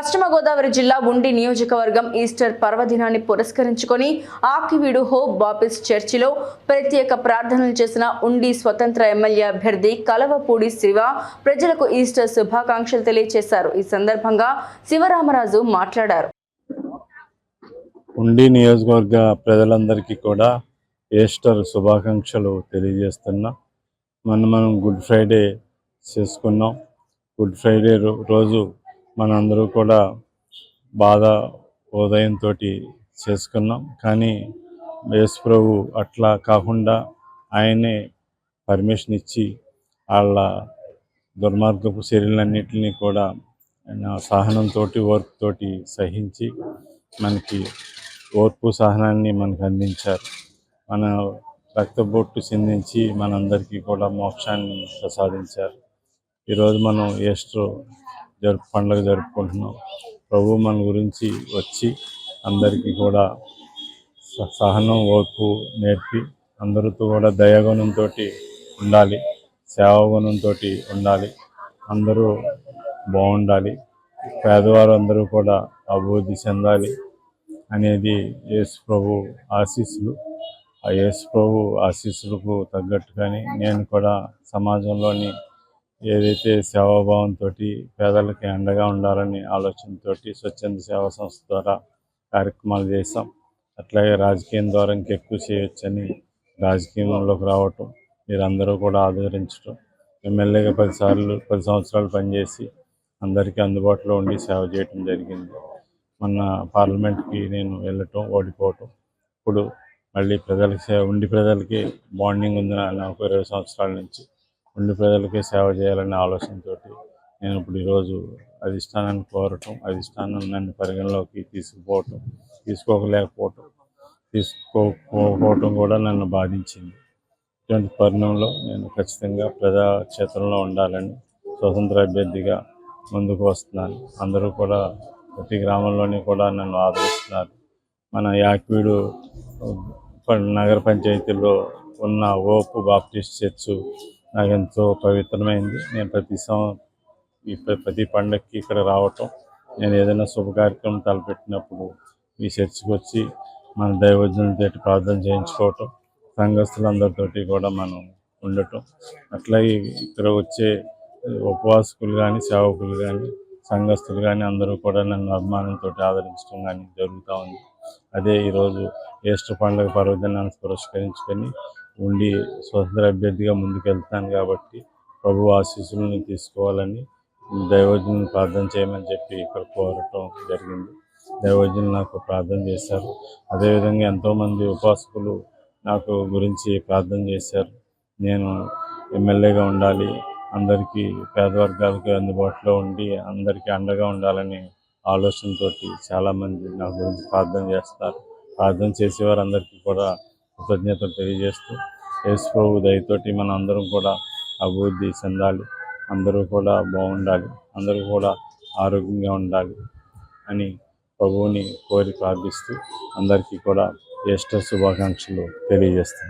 పశ్చిమ గోదావరి జిల్లా ఉండి నియోజకవర్గం ఈస్టర్ పర్వదినాన్ని పురస్కరించుకొని ఆకివీడు హోప్ బాపిస్ చర్చిలో ప్రత్యేక ప్రార్థనలు చేసిన ఉండి స్వతంత్ర ఎమ్మెల్యే అభ్యర్థి కలవపూడి శివ ప్రజలకు ఈస్టర్ శుభాకాంక్షలు తెలియజేశారు ఈ సందర్భంగా శివరామరాజు మాట్లాడారు. ఉండి నియోజకవర్గ ప్రజలందరికీ కూడా ఈస్టర్ శుభాకాంక్షలు తెలియజేస్తున్నా. మనం మనం గుడ్ ఫ్రైడే చేసుకున్నాం. గుడ్ ఫ్రైడే రోజు మనందరూ కూడా బాధ ఉదయంతో చేసుకున్నాం. కానీ యేసు ప్రభు అట్లా కాకుండా ఆయనే పర్మిషన్ ఇచ్చి వాళ్ళ దుర్మార్గపు చర్యలన్నింటినీ కూడా ఆయన సహనంతో ఓర్పుతో సహించి మనకి ఓర్పు సహనాన్ని మనకు అందించారు. మన రక్తబొట్టు చిందించి మనందరికీ కూడా మోక్షాన్ని ప్రసాదించారు. ఈరోజు మనం ఈస్టర్ జరుపు పండుగ జరుపుకుంటున్నాం. ప్రభు మన గురించి వచ్చి అందరికీ కూడా స- సహనం ఓర్పు నేర్పి అందరితో కూడా దయాగుణంతో ఉండాలి సేవాగుణంతో ఉండాలి అందరూ బాగుండాలి పేదవారు అందరూ కూడా అభివృద్ధి చెందాలి అనేది యేసు ప్రభు ఆశీస్సులు. ఆ యేసు ప్రభు ఆశీస్సులకు తగ్గట్టుగానే నేను కూడా సమాజంలోని ఏదైతే సేవాభావంతో పేదలకి అండగా ఉండాలని ఆలోచనతో స్వచ్ఛంద సేవా సంస్థ ద్వారా కార్యక్రమాలు చేశాం. అట్లాగే రాజకీయం ద్వారా ఇంకెక్కువ చేయొచ్చని రాజకీయంలోకి రావటం మీరందరూ కూడా ఆదరించడం ఎమ్మెల్యేగా పదిసార్లు పది సంవత్సరాలు పనిచేసి అందరికీ అందుబాటులో ఉండి సేవ చేయటం జరిగింది. మొన్న పార్లమెంట్కి నేను వెళ్ళటం ఓడిపోవటం ఇప్పుడు మళ్ళీ ప్రజలకి సేవ ఉండి ప్రజలకి బాండింగ్ ఉంది నాకు ఇరవై సంవత్సరాల నుంచి ఉండి ప్రజలకే సేవ చేయాలనే ఆలోచనతో నేను ఇప్పుడు ఈరోజు అధిష్టానాన్ని కోరటం అధిష్టానం నన్ను పరిగణలోకి తీసుకుపోవటం తీసుకోకలేకపోవటం తీసుకోకపోవటం కూడా నన్ను బాధించింది. ఇటువంటి పరిణామంలో నేను ఖచ్చితంగా ప్రజా క్షేత్రంలో ఉండాలని స్వతంత్ర అభ్యర్థిగా ముందుకు వస్తున్నాను. అందరూ కూడా ప్రతి గ్రామంలోని కూడా నన్ను ఆదరిస్తున్నారు. మన యాక్వీడు నగర పంచాయతీలో ఉన్న ఓపు బాప్టిస్ట్ చర్చ్ నాకు ఎంతో పవిత్రమైంది. నేను ప్రతి సంవత్సరం ప్ర- ప్రతి పండగకి ఇక్కడ రావటం. నేను ఏదైనా శుభ కార్యక్రమం తలపెట్టినప్పుడు ఈ చర్చికి వచ్చి మన దైవజనులతో ప్రార్థన చేయించుకోవటం సంఘస్థులందరితోటి కూడా మనం ఉండటం. అట్లాగే ఇక్కడ వచ్చే ఉపవాసకులు కానీ సేవకులు కానీ సంఘస్థులు కానీ అందరూ కూడా నన్ను అభిమానంతో ఆదరించడం కానీ జరుగుతూ ఉంది. అదే ఈరోజు ఈస్టర్ పండుగ పర్వదినాన్ని పురస్కరించుకొని ఉండి స్వతంత్ర అభ్యర్థిగా ముందుకెళ్తాను కాబట్టి ప్రభు ఆశీస్సులను తీసుకోవాలని దైవజనుని ప్రార్థన చేయమని చెప్పి ఇక్కడ కోరటం జరిగింది. దైవజ్ఞులు నాకు ప్రార్థన చేశారు. అదేవిధంగా ఎంతోమంది ఉపాసకులు నాకు గురించి ప్రార్థన చేశారు. నేను ఎమ్మెల్యేగా ఉండాలి అందరికీ పేదవర్గాలకు అందుబాటులో ఉండి అందరికీ అండగా ఉండాలని ఆలోచనతోటి చాలామంది నా గురించి ప్రార్థన చేస్తారు. ప్రార్థన చేసేవారందరికీ కూడా కృతజ్ఞతలు తెలియజేస్తూ యేసు ప్రభు దయతోటి మన అందరం కూడా అభివృద్ధి చెందాలి. అందరూ కూడా బాగుండాలి. అందరూ కూడా ఆరోగ్యంగా ఉండాలి అని ప్రభువుని కోరి ప్రార్థిస్తూ అందరికీ కూడా ఈస్టర్ శుభాకాంక్షలు తెలియజేస్తాను